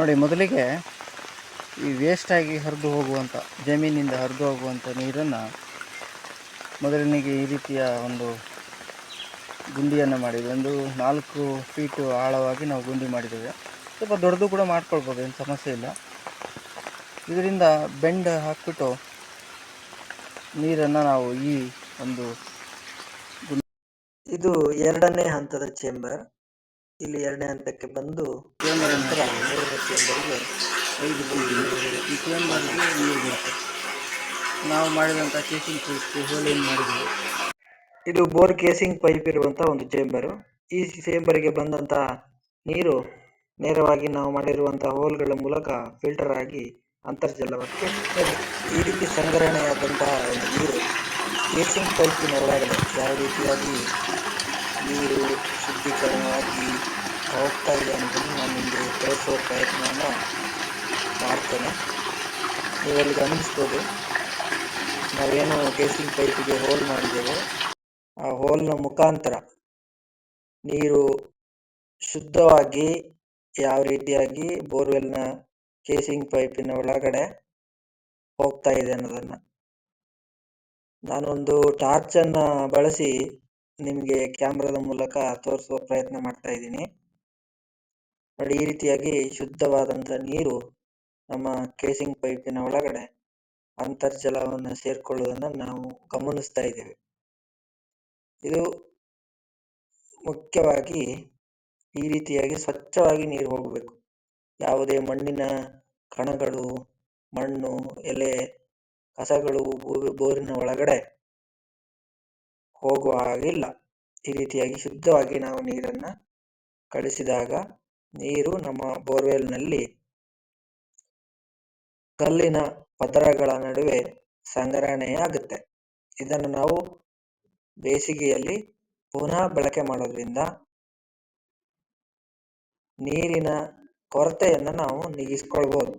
ನೋಡಿ, ಮೊದಲಿಗೆ ಈ ವೇಸ್ಟಾಗಿ ಹರಿದು ಹೋಗುವಂಥ ಜಮೀನಿಂದ ಹರಿದು ಹೋಗುವಂಥ ನೀರನ್ನು ಮೊದಲನಿಗೆ ಈ ರೀತಿಯ ಒಂದು ಗುಂಡಿಯನ್ನು ಮಾಡಿದ್ವಿ. ಒಂದು ನಾಲ್ಕು ಫೀಟು ಆಳವಾಗಿ ನಾವು ಗುಂಡಿ ಮಾಡಿದ್ದೇವೆ. ಸ್ವಲ್ಪ ದೊಡ್ಡದು ಕೂಡ ಮಾಡ್ಕೊಳ್ಬೋದು, ಏನು ಸಮಸ್ಯೆ ಇಲ್ಲ. ಇದರಿಂದ ಬೆಂಡ್ ಹಾಕಿಬಿಟ್ಟು ನೀರನ್ನು ನಾವು ಈ ಒಂದು ಇದು ಎರಡನೇ ಹಂತದ ಚೇಂಬರ್ ಇಲ್ಲಿ ಎರಡನೇ ಹಂತಕ್ಕೆ ಬಂದು ನಂತರ ನೀರು ಬರುತ್ತೆ ನಾವು ಮಾಡಿದಂತ ಕೇಸಿಂಗ್ ಪೈಪ್ಗೆ ಹೋಲೇನು ಮಾಡಿದ್ದೀವಿ ಇದು ಬೋರ್ ಕೇಸಿಂಗ್ ಪೈಪ್ ಇರುವಂತ ಒಂದು ಚೇಂಬರ್ ಈ ಚೇಂಬರ್ಗೆ ಬಂದಂತ ನೀರು ನೇರವಾಗಿ ನಾವು ಮಾಡಿರುವಂತಹ ಹೋಲ್ಗಳ ಮೂಲಕ ಫಿಲ್ಟರ್ ಆಗಿ ಅಂತರ್ಜಲವಕ್ಕೆ. ಈ ರೀತಿ ಸಂಗ್ರಹಣೆಯಾದಂತಹ ಒಂದು ನೀರು ಕೇಸಿಂಗ್ ಪೈಪಿನ ಒಳಗಡೆ ಯಾವ ರೀತಿಯಾಗಿ ನೀರು ಶುದ್ಧೀಕರಣವಾಗಿ ಹೋಗ್ತಾ ಇದೆ ಅನ್ನೋದನ್ನು ನಾನು ನಿಮಗೆ ತೋರಿಸುವ ಪ್ರಯತ್ನವನ್ನು ಮಾಡ್ತೇನೆ. ನೀವಲ್ಲಿ ಗಮನಿಸ್ಬೋದು, ನಾವೇನು ಕೇಸಿಂಗ್ ಪೈಪಿಗೆ ಹೋಲ್ ಮಾಡಿದ್ದೇವೆ, ಆ ಹೋಲ್ನ ಮುಖಾಂತರ ನೀರು ಶುದ್ಧವಾಗಿ ಯಾವ ರೀತಿಯಾಗಿ ಬೋರ್ವೆಲ್ನ ಕೇಸಿಂಗ್ ಪೈಪಿನ ಒಳಗಡೆ ಹೋಗ್ತಾ ಇದೆ ಅನ್ನೋದನ್ನ. ನಾನೊಂದು ಟಾರ್ಚ್ ಅನ್ನ ಬಳಸಿ ನಿಮಗೆ ಕ್ಯಾಮ್ರಾದ ಮೂಲಕ ತೋರಿಸುವ ಪ್ರಯತ್ನ ಮಾಡ್ತಾ ಇದ್ದೀನಿ. ನೋಡಿ, ಈ ರೀತಿಯಾಗಿ ಶುದ್ಧವಾದಂತ ನೀರು ನಮ್ಮ ಕೇಸಿಂಗ್ ಪೈಪಿನ ಒಳಗಡೆ ಅಂತರ್ಜಲವನ್ನು ಸೇರ್ಕೊಳ್ಳುವುದನ್ನ ನಾವು ಗಮನಿಸ್ತಾ ಇದ್ದೇವೆ. ಇದು ಮುಖ್ಯವಾಗಿ ಈ ರೀತಿಯಾಗಿ ಸ್ವಚ್ಛವಾಗಿ ನೀರು ಹೋಗಬೇಕು. ಯಾವುದೇ ಮಣ್ಣಿನ ಕಣಗಳು, ಮಣ್ಣು, ಎಲೆ, ಕಸಗಳು ಬೋರಿನ ಒಳಗಡೆ ಹೋಗುವ ಹಾಗಿಲ್ಲ ಈ ರೀತಿಯಾಗಿ ಶುದ್ಧವಾಗಿ ನಾವು ನೀರನ್ನ ಕಳಿಸಿದಾಗ ನೀರು ನಮ್ಮ ಬೋರ್ವೆಲ್ನಲ್ಲಿ ಕಲ್ಲಿನ ಪದರಗಳ ನಡುವೆ ಸಂಗ್ರಹಣೆಯಾಗುತ್ತೆ. ಇದನ್ನು ನಾವು ಬೇಸಿಗೆಯಲ್ಲಿ ಪುನಃ ಬಳಕೆ ಮಾಡೋದ್ರಿಂದ ನೀರಿನ ಕೊರತೆಯನ್ನು ನಾವು ನೀಗಿಸ್ಕೊಳ್ಬೋದು.